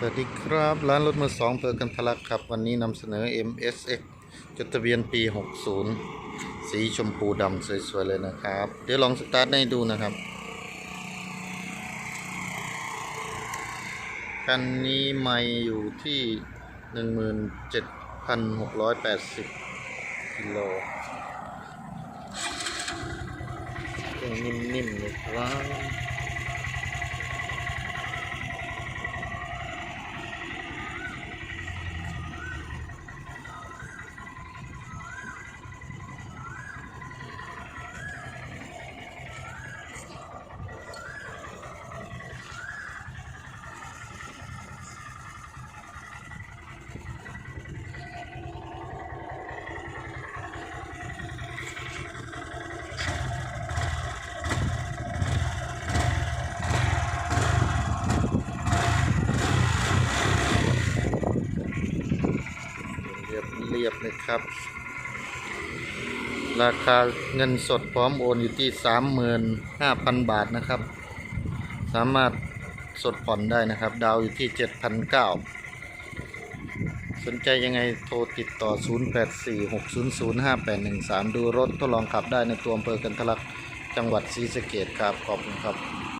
สวัสดีครับ ร้านรถมือสองเปิดกันทลักครับ วันนี้นำเสนอ MSX จดทะเบียนปี 60 สีชมพูดำสวยๆเลยนะครับ เดี๋ยวลองสตาร์ทให้ดูนะครับ คันนี้ไม่อยู่ที่ 17,680 กิโลเครื่องนิ่มๆเลยครับ เรียบเรียบเลยครับ ราคาเงินสดพร้อมโอนอยู่ที่35,000บาทนะครับ สามารถสดผ่อนได้นะครับ ดาวอยู่ที่7,900สนใจยังไงโทรติดต่อ 0846005813 ดูรถทดลองขับได้ในตัวอำเภอกันทะลัก จังหวัดศรีสะเกดครับ ขอบคุณครับ